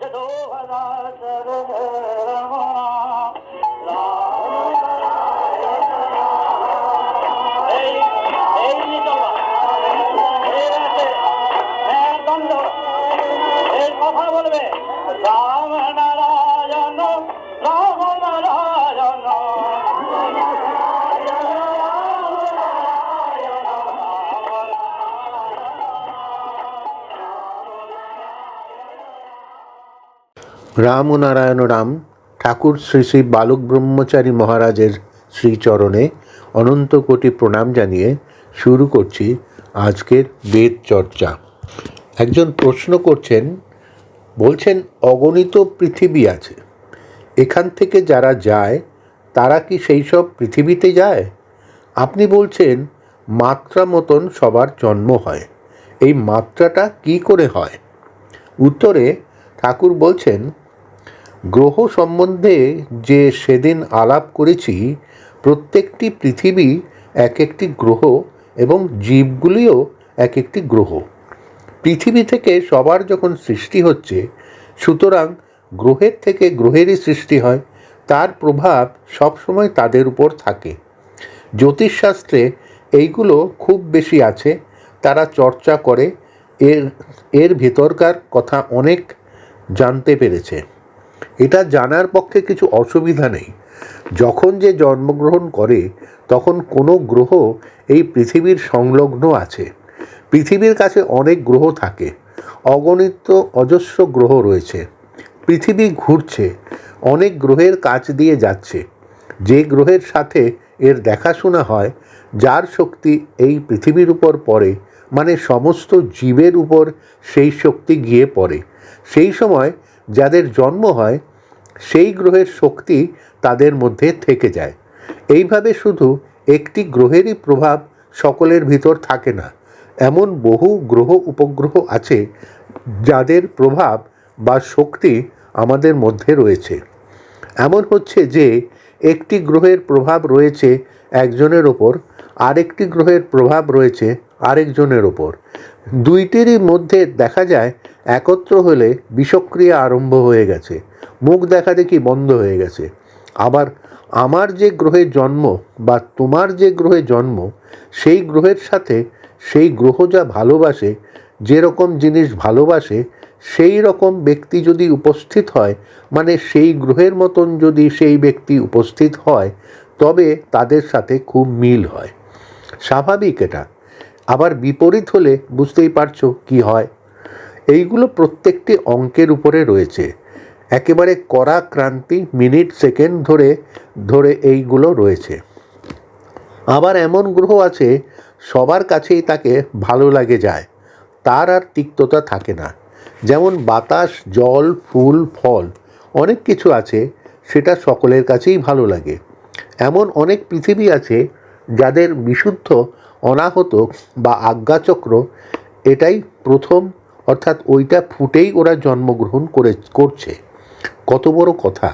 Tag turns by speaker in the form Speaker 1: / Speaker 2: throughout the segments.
Speaker 1: এই রাম
Speaker 2: ও নারায়ণ রাম ঠাকুর শ্রী শ্রী বালক ব্রহ্মচারী মহারাজের শ্রীচরণে অনন্ত কোটি প্রণাম জানিয়ে শুরু করছি আজকের বেদ চর্চা। একজন প্রশ্ন করছেন, বলছেন, অগণিত পৃথিবী আছে। এখান থেকে যারা যায়, তারা কি সেই সব পৃথিবীতে যায়? আপনি বলছেন, মাত্রা মতন সবার জন্ম হয়। এই মাত্রাটা কি করে হয়? উত্তরে ঠাকুর বলছেন গ্রহ সম্বন্ধে যে সেদিন আলাপ করেছি, প্রত্যেকটি পৃথিবী এক একটি গ্রহ এবং জীবগুলিও এক একটি গ্রহ। পৃথিবী থেকে সবার যখন সৃষ্টি হচ্ছে, সুতরাং গ্রহের থেকে গ্রহেরই সৃষ্টি হয়, তার প্রভাব সবসময় তাদের উপর থাকে। জ্যোতিষশাস্ত্রে এইগুলো খুব বেশি আছে, তারা চর্চা করে, এর এর ভেতরকার কথা অনেক জানতে পেরেছে। এটা জানার পক্ষে কিছু অসুবিধা নেই। যখন যে জন্মগ্রহণ করে, তখন কোনো গ্রহ এই পৃথিবীর সংলগ্ন আছে। পৃথিবীর কাছে অনেক গ্রহ থাকে। অগণিত অজস্র গ্রহ রয়েছে। পৃথিবী ঘুরছে, অনেক গ্রহের কাছ দিয়ে যাচ্ছে। যে গ্রহের সাথে এর দেখাশোনা হয়, যার শক্তি এই পৃথিবীর উপর পড়ে মানে সমস্ত জীবের উপর সেই শক্তি গিয়ে পড়ে। সেই সময় যাদের জন্ম হয়, সেই গ্রহের শক্তি তাদের মধ্যে থেকে যায়। এইভাবে শুধু একটি গ্রহেরই প্রভাব সকলের ভিতর থাকে না। এমন বহু গ্রহ উপগ্রহ আছে, যাদের প্রভাব বা শক্তি আমাদের মধ্যে রয়েছে। এমন হচ্ছে যে, একটি গ্রহের প্রভাব রয়েছে একজনের ওপর আরেকটি গ্রহের প্রভাব রয়েছে আরেকজনের ওপর। দুইটিরই মধ্যে দেখা যায় একত্র হলে বিষক্রিয়া আরম্ভ হয়ে গেছে। মুখ দেখা দেখি বন্ধ হয়ে গেছে। আবার আমার যে গ্রহে জন্ম বা তোমার যে গ্রহে জন্ম, সেই গ্রহের সাথে সেই গ্রহ যা ভালোবাসে, যেরকম জিনিস ভালোবাসে, সেই রকম ব্যক্তি যদি উপস্থিত হয় মানে সেই গ্রহের মতন যদি সেই ব্যক্তি উপস্থিত হয়, তবে তাদের সাথে খুব মিল হয়। স্বাভাবিক এটা। আবার বিপরীত হলে বুঝতেই পারছ কি হয়। এইগুলো প্রত্যেকটি অঙ্কের উপরে রয়েছে। একেবারে কড়া ক্রান্তি মিনিট, সেকেন্ড ধরে ধরে এইগুলো রয়েছে। আবার এমন গ্রহ আছে, সবার কাছেই তাকে ভালো লাগে যায়। তার আর তিক্ততা থাকে না। যেমন বাতাস, জল, ফুল, ফল, অনেক কিছু আছে, সেটা সকলের কাছেই ভালো লাগে। এমন অনেক পৃথিবী আছে যাদের বিশুদ্ধ অনাহত বা আজ্ঞাচক্র, এটাই প্রথম, অর্থাৎ ওইটা ফুটেই ওরা জন্মগ্রহণ করে, করছে। কত বড় কথা।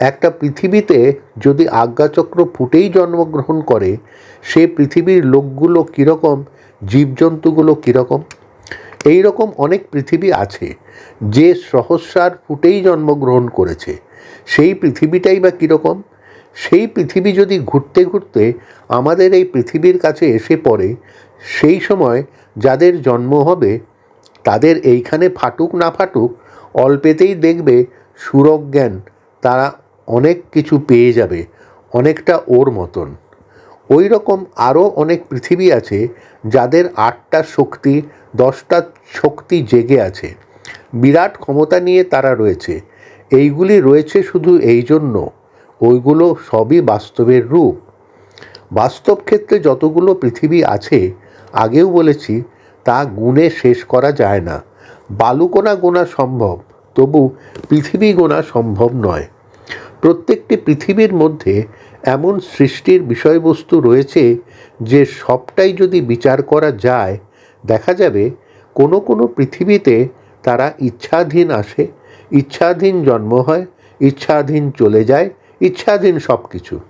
Speaker 2: একটা পৃথিবীতে যদি আজ্ঞাচক্র ফুটেই জন্মগ্রহণ করে, সে পৃথিবীর লোকগুলো কীরকম, জীবজন্তুগুলো কীরকম? এই রকম অনেক পৃথিবী আছে, যে সহস্রার ফুটেই জন্মগ্রহণ করেছে। সেই পৃথিবীটাই বা কীরকম? সেই পৃথিবী যদি ঘুরতে ঘুরতে আমাদের এই পৃথিবীর কাছে এসে পড়ে, সেই সময় যাদের জন্ম হবে, তাদের এইখানে ফাটুক না ফাটুক, অল্পেতেই দেখবে সুরজ্ঞান তারা অনেক কিছু পেয়ে যাবে, অনেকটা ওর মতন। ওই রকম আরও অনেক পৃথিবী আছে যাদের আটটা শক্তি, দশটা শক্তি জেগে আছে। বিরাট ক্ষমতা নিয়ে তারা রয়েছে। এইগুলি রয়েছে শুধু এই জন্য। ওইগুলো সবই বাস্তবের রূপ। বাস্তব ক্ষেত্রে যতগুলো পৃথিবী আছে, আগেও বলেছি, তা গুণে শেষ করা যায় না। বালুকোনা গোনা সম্ভব, তবু পৃথিবী গোনা সম্ভব নয়। প্রত্যেকটি পৃথিবীর মধ্যে এমন সৃষ্টির বিষয়বস্তু রয়েছে, যে সবটাই যদি বিচার করা যায়, দেখা যাবে কোনো কোনো পৃথিবীতে তারা ইচ্ছাধীন আসে, ইচ্ছাধীন জন্ম হয়, ইচ্ছাধীন চলে যায় ইচ্ছাধীন সব কিছু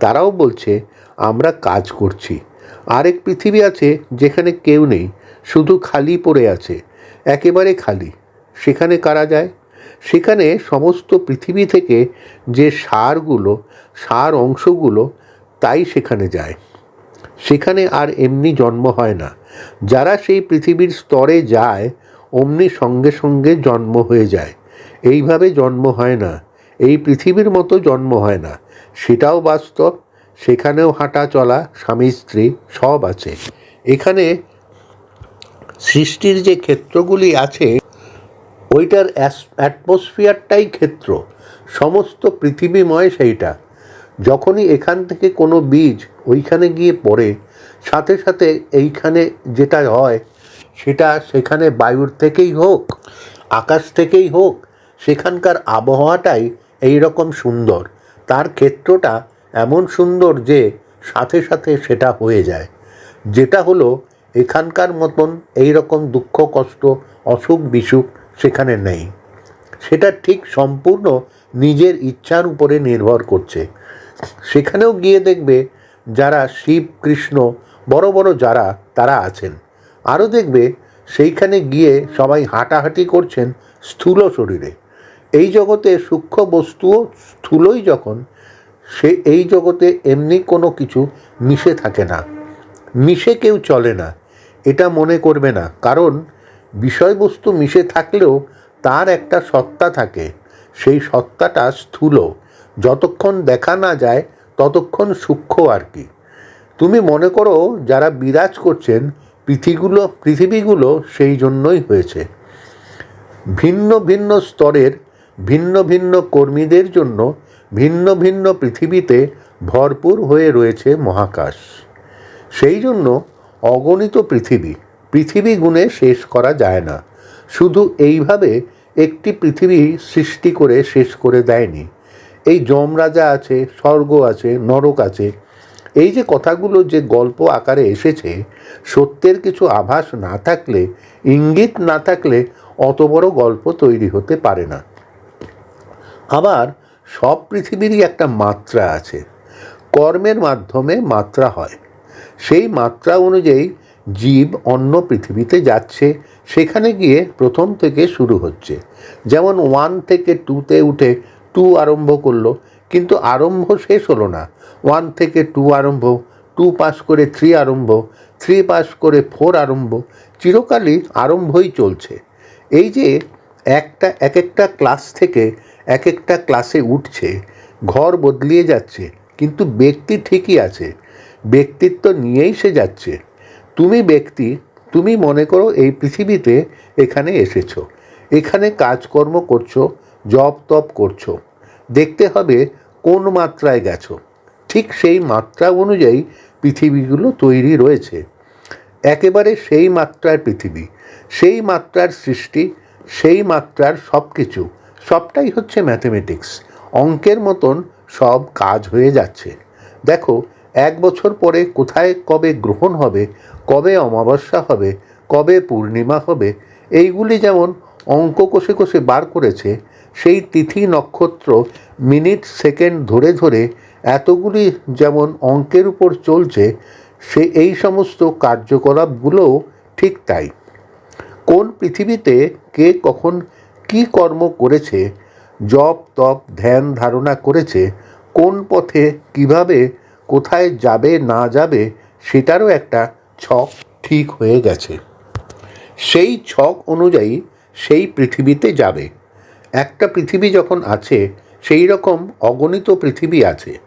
Speaker 2: তারাও বলছে, আমরা কাজ করছি। আরেক পৃথিবী আছে যেখানে কেউ নেই, শুধু খালি পড়ে আছে, একেবারে খালি। সেখানে কারা যায়? সেখানে সমস্ত পৃথিবী থেকে যে সারগুলো, সার অংশগুলো, তাই সেখানে যায়। সেখানে আর এমনি জন্ম হয় না। যারা সেই পৃথিবীর স্তরে যায়, অমনি সঙ্গে সঙ্গে জন্ম হয়ে যায়। এইভাবে জন্ম হয় না। এই পৃথিবীর মতো জন্ম হয় না। সেটাও বাস্তব, সেখানেও হাঁটা চলা, স্বামী, স্ত্রী সব আছে। এখানে সৃষ্টির যে ক্ষেত্রগুলি আছে, ওইটার অ্যাটমসফিয়ারটাই ক্ষেত্র। সমস্ত পৃথিবীময় সেইটা। যখনই এখান থেকে কোনো বীজ ওইখানে গিয়ে পড়ে, সাথে সাথে এইখানে যেটা হয়, সেটা সেখানে বায়ুর থেকেই হোক, আকাশ থেকেই হোক, সেখানকার আবহাওয়াটাই এই রকম সুন্দর। তার ক্ষেত্রটা এমন সুন্দর যে সাথে সাথে সেটা হয়ে যায়। যেটা হলো এখানকার মতন এই রকম দুঃখ, কষ্ট, অসুখ, বিসুখ সেখানে নেই। সেটা ঠিক সম্পূর্ণ নিজের ইচ্ছার উপরে নির্ভর করছে। সেখানেও গিয়ে দেখবে যারা শিব, কৃষ্ণ, বড় বড় যারা, তারা আছেন। আরও দেখবে সেইখানে গিয়ে সবাই হাঁটাহাঁটি করছেন স্থূল শরীরে। এই জগতে সূক্ষ্ম বস্তুও স্থূলই যখন, সে এই জগতে এমনি কোনো কিছু মিশে থাকে না। মিশে কেউ চলে না, এটা মনে করবে না। কারণ বিষয়বস্তু মিশে থাকলেও তার একটা সত্তা থাকে। সেই সত্তাটা স্থূল। যতক্ষণ দেখা না যায়, ততক্ষণ সূক্ষ্ম আর কি। তুমি মনে করো যারা বিরাজ করছেন পৃথিবীগুলো পৃথিবীগুলো সেই জন্যই হয়েছে। ভিন্ন ভিন্ন স্তরের ভিন্ন ভিন্ন কর্মীদের জন্য ভিন্ন ভিন্ন পৃথিবীতে ভরপুর হয়ে রয়েছে মহাকাশ। সেই জন্য অগণিত পৃথিবী পৃথিবী গুণে শেষ করা যায় না। শুধু এইভাবে একটি পৃথিবী সৃষ্টি করে শেষ করে দেয়নি। এই যমরাজা আছে, স্বর্গ আছে, নরক আছে। এই যে কথাগুলো, যে গল্প আকারে এসেছে, সত্যের কিছু আভাস না থাকলে, ইঙ্গিত না থাকলে অত বড় গল্প তৈরি হতে পারে না। আবার সব পৃথিবীরই একটা মাত্রা আছে। কর্মের মাধ্যমে মাত্রা হয়। সেই মাত্রা অনুযায়ী জীব অন্য পৃথিবীতে যাচ্ছে। সেখানে গিয়ে প্রথম থেকে শুরু হচ্ছে। যেমন ওয়ান থেকে টুতে উঠে টু আরম্ভ করল, কিন্তু আরম্ভ শেষ হলো না। ওয়ান থেকে টু আরম্ভ টু পাস করে থ্রি আরম্ভ থ্রি পাস করে ফোর আরম্ভ, চিরকালই আরম্ভই চলছে। এই যে একটা, এক একটা ক্লাস থেকে এক একটা ক্লাসে উঠছে, ঘর বদলিয়ে যাচ্ছে, কিন্তু ব্যক্তি ঠিকই আছে। ব্যক্তিত্ব নিয়েই সে যাচ্ছে। তুমি ব্যক্তি, তুমি মনে করো এই পৃথিবীতে এখানে এসেছ। এখানে কাজকর্ম করছ জব তপ করছ। দেখতে হবে কোন মাত্রায় গেছো। ঠিক সেই মাত্রা অনুযায়ী পৃথিবীগুলো তৈরি রয়েছে। একেবারে সেই মাত্রার পৃথিবী, সেই মাত্রার সৃষ্টি, সেই মাত্রার সব কিছু সবটাই হচ্ছে ম্যাথমেটিক্স। অঙ্কের মতন সব কাজ হয়ে যাচ্ছে। দেখো, এক বছর পরে কোথায় কবে গ্রহণ হবে, কবে অমাবস্যা হবে, কবে পূর্ণিমা হবে, এইগুলি যেমন অঙ্ক কষে কষে বার করেছে, সেই তিথি নক্ষত্র মিনিট সেকেন্ড ধরে ধরে এতগুলি যেমন অঙ্কের উপর চলছে, সে এই সমস্ত কার্যকলাপগুলোও ঠিক তাই। কোন পৃথিবীতে কে কখন কি কর্ম করেছে, জপ, তপ, ধ্যান ধারণা করেছে, কোন পথে কীভাবে, কোথায় যাবে, না যাবে, সেটারও একটা ছক ঠিক হয়ে গেছে। সেই ছক অনুযায়ী সেই পৃথিবীতে যাবে। একটা পৃথিবী যখন আছে, সেই রকম অগণিত পৃথিবী আছে।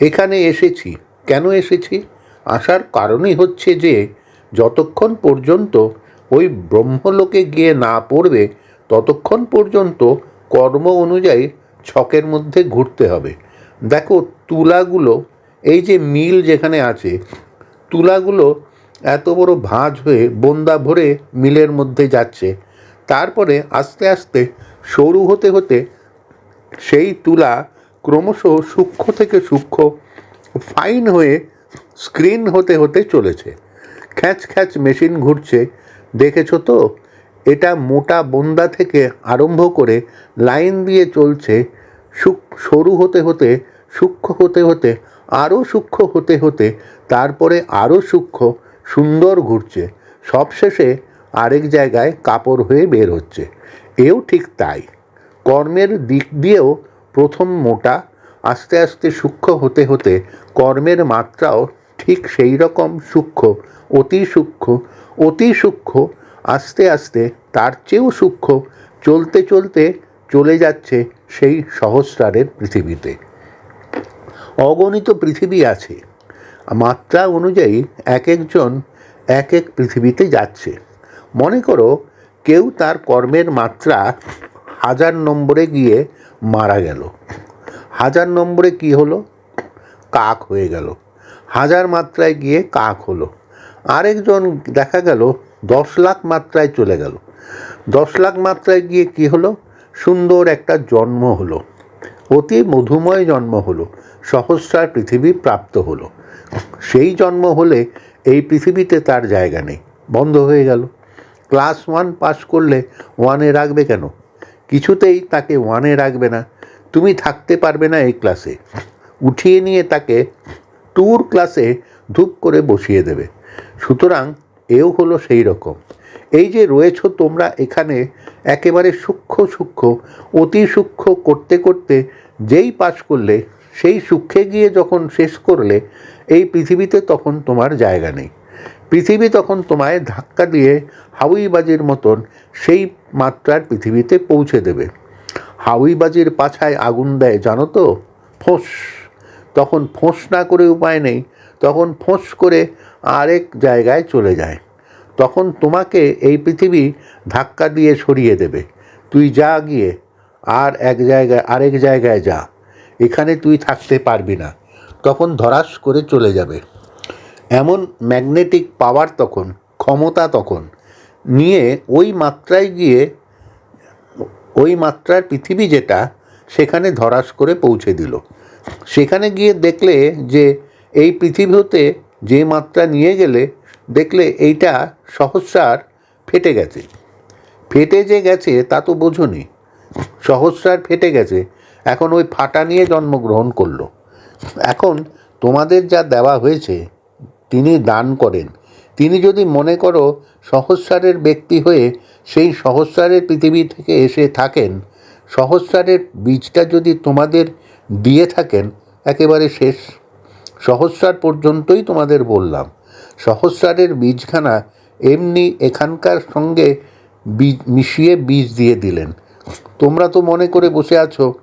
Speaker 2: এখানে এসেছি। কেন এসেছি? আসার কারণই হচ্ছে যে, যতক্ষণ পর্যন্ত ওই ব্রহ্মলোকে গিয়ে না পড়বে ততক্ষণ পর্যন্ত কর্ম অনুযায়ী ছকের মধ্যে ঘুরতে হবে। দেখো, তুলাগুলো, এই যে মিল যেখানে আছে, তুলাগুলো এত বড় ভাঁজ হয়ে বন্দা ভরে মিলের মধ্যে যাচ্ছে। তারপরে আস্তে আস্তে সরু হতে হতে সেই তুলা ক্রমশ সূক্ষ্ম থেকে সূক্ষ্ম, ফাইন হয়ে স্ক্রিন হতে হতে চলেছে। খ্যাঁচ খ্যাঁচ মেশিন ঘুরছে। দেখেছ তো? এটা মোটা বন্দা থেকে আরম্ভ করে লাইন দিয়ে চলছে সরু হতে হতে, সূক্ষ্ম হতে হতে আরও সূক্ষ্ম হতে হতে, তারপরে আরও সূক্ষ্ম, সুন্দর ঘুরছে। সবশেষে আরেক জায়গায় কাপড় হয়ে বের হচ্ছে। এও ঠিক তাই। কর্মের দিক দিয়েও প্রথম মোটা, আস্তে আস্তে সূক্ষ্ম হতে হতে কর্মের মাত্রাও ঠিক সেই রকম সূক্ষ্ম, অতি সূক্ষ্ম অতি সূক্ষ্ম, আস্তে আস্তে তার চেয়েও সূক্ষ্ম চলতে চলতে চলে যাচ্ছে সেই সহস্রারের পৃথিবীতে। অগণিত পৃথিবী আছে। মাত্রা অনুযায়ী এক একজন এক এক পৃথিবীতে যাচ্ছে। মনে করো কেউ তার কর্মের মাত্রা হাজার নম্বরে গিয়ে মারা গেল। হাজার নম্বরে কি হলো? কাক হয়ে গেল। হাজার মাত্রায় গিয়ে কাক হলো। আরেকজন দেখা গেল, দশ লাখ মাত্রায় চলে গেল। দশ লাখ মাত্রায় গিয়ে কি হলো? সুন্দর একটা জন্ম হলো। অতি মধুময় জন্ম হলো। সহস্রার পৃথিবী প্রাপ্ত হলো। সেই জন্ম হলে এই পৃথিবীতে তার জায়গা নেই। বন্ধ হয়ে গেল। ক্লাস ওয়ান পাস করলে ওয়ানে রাখবে কেন? কিছুতেই তাকে ওয়ানে রাখবে না। তুমি থাকতে পারবে না এই ক্লাসে। উঠিয়ে নিয়ে তাকে ট্যুর ক্লাসে ধূপ করে বসিয়ে দেবে। সুতরাং এও হলো সেই রকম। এই যে রয়েছো তোমরা এখানে একেবারে সূক্ষ্ম সূক্ষ্ম, অতি সূক্ষ্ম করতে করতে যেই পাস করলে, সেই সূক্ষ্মে গিয়ে যখন শেষ করলে, এই পৃথিবীতে তখন তোমার জায়গা নেই। পৃথিবী তখন তোমায় ধাক্কা দিয়ে হাউইবাজির মতন সেই মাত্রার পৃথিবীতে পৌঁছে দেবে। হাউইবাজির পাছায় আগুন দেয়, জানো তো? ফোঁস। তখন ফোঁস না করে উপায় নেই। তখন ফোঁস করে আরেক জায়গায় চলে যায়। তখন তোমাকে এই পৃথিবী ধাক্কা দিয়ে সরিয়ে দেবে। তুই যা গিয়ে আর এক জায়গায়, আরেক জায়গায় যা। এখানে তুই থাকতে পারবি না। তখন ধরাস করে চলে যাবে। এমন ম্যাগনেটিক পাওয়ার তখন, ক্ষমতা তখন নিয়ে ওই মাত্রায় গিয়ে, ওই মাত্রার পৃথিবী যেটা, সেখানে ধরাস করে পৌঁছে দিল। সেখানে গিয়ে দেখলে যে এই পৃথিবী হতে যে মাত্রা নিয়ে গেলে দেখলে এইটা সহস্রার ফেটে গেছে। ফেটে যে গেছে, তা তো বোঝনি। সহস্রার ফেটে গেছে, এখন ওই ফাটা নিয়ে জন্মগ্রহণ করল। এখন তোমাদের যা দেওয়া হয়েছে, তিনি দান করেন। তিনি যদি মনে করো সহস্রারের ব্যক্তি হয়ে সেই সহস্রারের পৃথিবী থেকে এসে থাকেন, সহস্রারের বীজটা যদি তোমাদের দিয়ে থাকেন, একেবারে শেষ। সহস্রার পর্যন্তই তোমাদের বললাম। সহস্রারের বীজখানা এমনি এখানকার সঙ্গে বীজ, মিশিয়ে বীজ দিয়ে দিলেন। তোমরা তো মনে করে বসে আছো,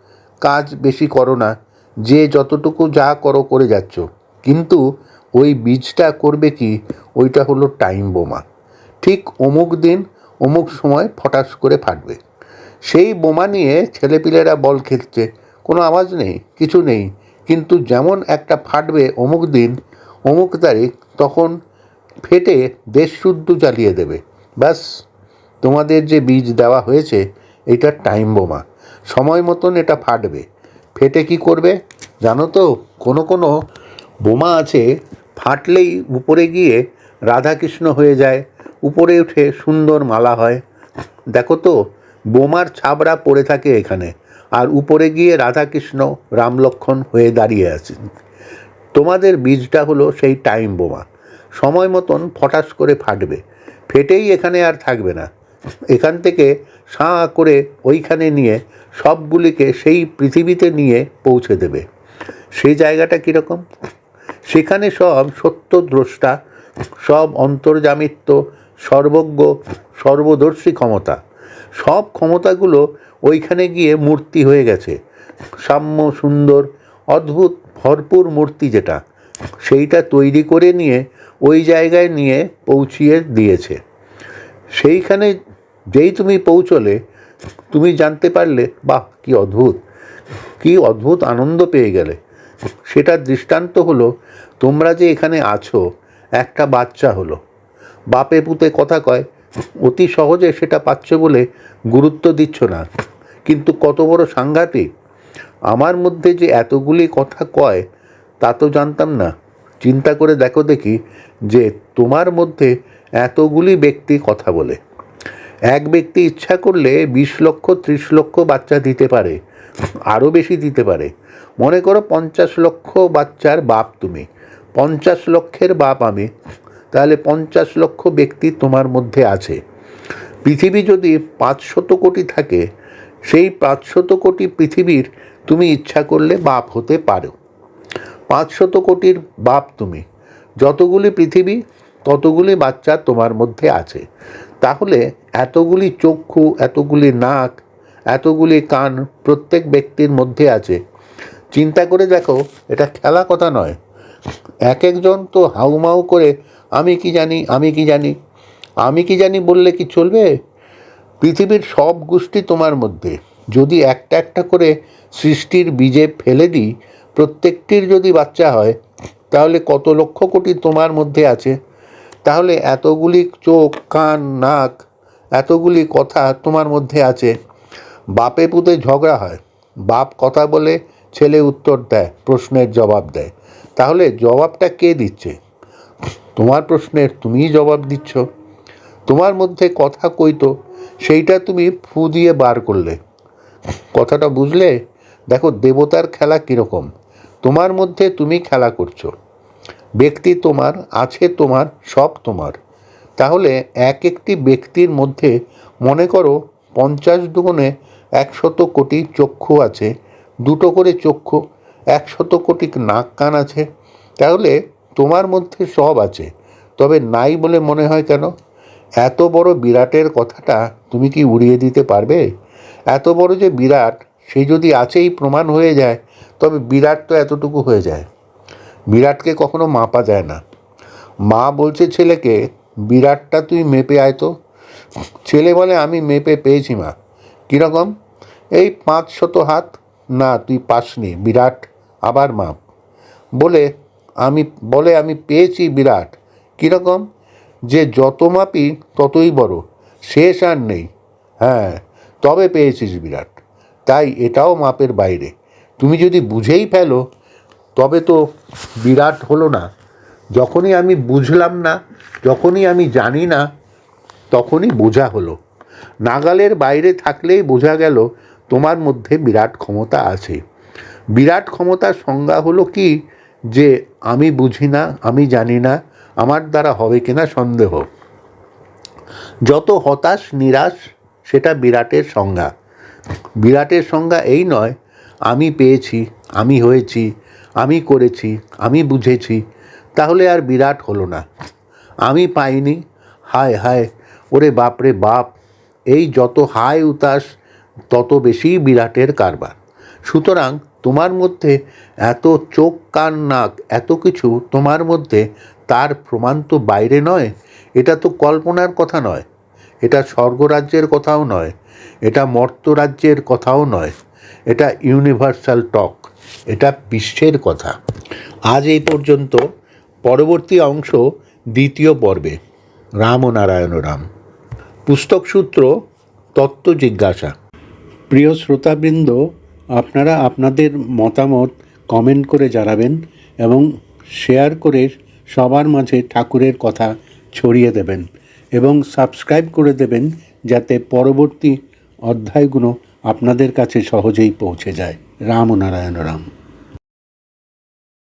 Speaker 2: কাজ বেশি করো না, যে যতটুকু যা করো করে যাচ্ছ। কিন্তু ওই বীজটা করবে কি? ওইটা হলো টাইম বোমা। ঠিক অমুক দিন, অমুক সময় ফটাস করে ফাটবে। সেই বোমা নিয়ে ছেলেপিলেরা বল খেলছে। কোনো আওয়াজ নেই, কিছু নেই। কিন্তু যেমন একটা ফাটবে অমুক দিন, অমুক তারিখ, তখন ফেটে দেশ শুদ্ধ জ্বালিয়ে দেবে। ব্যাস, তোমাদের যে বীজ দেওয়া হয়েছে, এটা টাইম বোমা। সময় মতন এটা ফাটবে। ফেটে কি করবে জানো তো? কোনো কোনো বোমা আছে, ফাটলেই উপরে গিয়ে রাধাকৃষ্ণ হয়ে যায়, উপরে উঠে সুন্দর মালা হয়। দেখো তো, বোমার ছাবড়া পড়ে থাকে এখানে, আর উপরে গিয়ে রাধাকৃষ্ণ রামলক্ষণ হয়ে দাঁড়িয়ে আছেন। তোমাদের বীজটা হলো সেই টাইম বোমা। সময় মতন ফটাস করে ফাটবে। ফেটেই এখানে আর থাকবে না। এখান থেকে সাঁ করে ওইখানে নিয়ে সবগুলিকে সেই পৃথিবীতে নিয়ে পৌঁছে দেবে। সেই জায়গাটা কীরকম? সেখানে সব সত্যদ্রষ্টা সব অন্তর্জামিত্ব, সর্বজ্ঞ, সর্বদর্শী ক্ষমতা। সব ক্ষমতাগুলো ওইখানে গিয়ে মূর্তি হয়ে গেছে। সাম্য, সুন্দর, অদ্ভুত, ভরপুর মূর্তি যেটা, সেইটা তৈরি করে নিয়ে ওই জায়গায় নিয়ে পৌঁছিয়ে দিয়েছে। সেইখানে যেই তুমি পৌঁছলে, তুমি জানতে পারলে, বাহ, কি অদ্ভুত কি অদ্ভুত আনন্দ পেয়ে গেলে। সেটার দৃষ্টান্ত হলো, তোমরা যে এখানে আছো, একটা বাচ্চা হলো। বাপে পুতে কথা কয়, অতি সহজে সেটা পাচ্ছ বলে গুরুত্ব দিচ্ছ না। কিন্তু কত বড় সাংঘাতিক। আমার মধ্যে যে এতগুলি কথা কয়, তা তো জানতাম না। চিন্তা করে দেখো দেখি যে তোমার মধ্যে এতগুলি ব্যক্তি কথা বলে। এক ব্যক্তি ইচ্ছা করলে বিশ লক্ষ, ত্রিশ লক্ষ বাচ্চা দিতে পারে, আরও বেশি দিতে পারে। মনে করো পঞ্চাশ লক্ষ বাচ্চার বাপ তুমি, পঞ্চাশ লক্ষের বাপ আমি, তাহলে পঞ্চাশ লক্ষ ব্যক্তি তোমার মধ্যে আছে। পৃথিবী যদি পাঁচশত কোটি থাকে, সেই পাঁচশত কোটি পৃথিবীর তুমি ইচ্ছা করলে বাপ হতে পারো। পাঁচশত কোটির বাপ তুমি। যতগুলি পৃথিবী, ততগুলি বাচ্চা তোমার মধ্যে আছে। তাহলে এতগুলি চক্ষু, এতগুলি নাক, এতগুলি কান প্রত্যেক ব্যক্তির মধ্যে আছে। চিন্তা করে দেখো, এটা খেলা কথা নয়। এক একজন তো হাউমাউ করে, আমি কি জানি, আমি কি জানি, আমি কি জানি বললে কি চলবে? পৃথিবীর সব গোষ্ঠী তোমার মধ্যে। যদি একটা একটা করে সৃষ্টির বীজে ফেলে দিই প্রত্যেকটির যদি বাচ্চা হয়, তাহলে কত লক্ষ কোটি তোমার মধ্যে আছে? তাহলে এতগুলি চোখ, কান, নাক, এতগুলি কথা তোমার মধ্যে আছে। বাপে পুতে ঝগড়া হয়। বাপ কথা বলে, ছেলে উত্তর দেয়, প্রশ্নের জবাব দেয়। তাহলে জবাবটা কে দিচ্ছে? তোমার প্রশ্নের তুমিই জবাব দিচ্ছ। তোমার মধ্যে কথা কইতো সেইটা তুমি ফু দিয়ে বার করলে। কথাটা বুঝলে? দেখো, দেবতার খেলা কীরকম। তোমার মধ্যে তুমি খেলা করছ। ব্যক্তি তোমার, আছে তোমার, সব তোমার। তাহলে এক একটি ব্যক্তির মধ্যে মনে করো পঞ্চাশ দুগুণে একশত কোটি চক্ষু আছে, দুটো করে চক্ষু, একশত কোটি নাক কান আছে, তাহলে তোমার মধ্যে সব আছে। তবে নাই বলে মনে হয় কেন? এত বড় বিরাটের কথাটা তুমি কি উড়িয়ে দিতে পারবে? এত বড় যে বিরাট, সে যদি আছেই প্রমাণ হয়ে যায় তবে বিরাট তো এতটুকু হয়ে যায়। বিরাটকে কখনো মাপা যায় না। মা বলছে ছেলেকে, বিরাটটা তুই মেপে আয় তো। ছেলে বলে, আমি মেপে পেয়েছি মা। কীরকম? এই পাঁচ শত হাত? না, তুই পাসনি, বিরাট, আবার মাপ। বলে, আমি বলে আমি পেয়েছি বিরাট। কীরকম? যে যত মাপি, ততই বড়। শেষ আর নেই। হ্যাঁ তবে পেয়েছিস বিরাট। তাই এটাও মাপের বাইরে। তুমি যদি বুঝেই ফেলো, তবে তো বিরাট হলো না। যখনই আমি বুঝলাম না, যখনই আমি জানি না, তখনই বোঝা হলো। নাগালের বাইরে থাকলেই বোঝা গেল, তোমার মধ্যে বিরাট ক্ষমতা আছে। বিরাট ক্ষমতার সংজ্ঞা হলো কি? যে আমি বুঝি না, আমি জানি না, আমার দ্বারা হবে কিনা সন্দেহ। যত হতাশ, নিরাশ, সেটা বিরাটের সংজ্ঞা। বিরাটের সংজ্ঞা এই নয় আমি পেয়েছি, আমি হয়েছি, আমি করেছি, আমি বুঝেছি, তাহলে আর বিরাট হলো না। আমি পাইনি। হায় হায়, ওরে বাপরে বাপ, এই যত হায় উতাস, তত বেশি বিরাটের কারবার। সুতরাং তোমার মধ্যে এত চোখ, কান, নাক, এত কিছু তোমার মধ্যে তার প্রমাণ তো বাইরে নয়, এটা তো কল্পনার কথা নয়, এটা স্বর্গরাজ্যের কথাও নয়, এটা মর্তরাজ্যের কথাও নয়। এটা ইউনিভার্সাল টক এটা বিশ্বের কথা। আজ এই পর্যন্ত পরবর্তী অংশ দ্বিতীয় পর্বে। রাম ও নারায়ণ রাম। পুস্তক সূত্র, তত্ত্ব জিজ্ঞাসা। প্রিয় শ্রোতাবৃন্দ, আপনারা আপনাদের মতামত কমেন্ট করে জানাবেন এবং শেয়ার করে সবার মাঝে ঠাকুরের কথা ছড়িয়ে দেবেন এবং সাবস্ক্রাইব করে দেবেন যাতে পরবর্তী অধ্যায়গুলো আপনাদের কাছে সহজেই পৌঁছে যায়। রাম নারায়ণ রাম।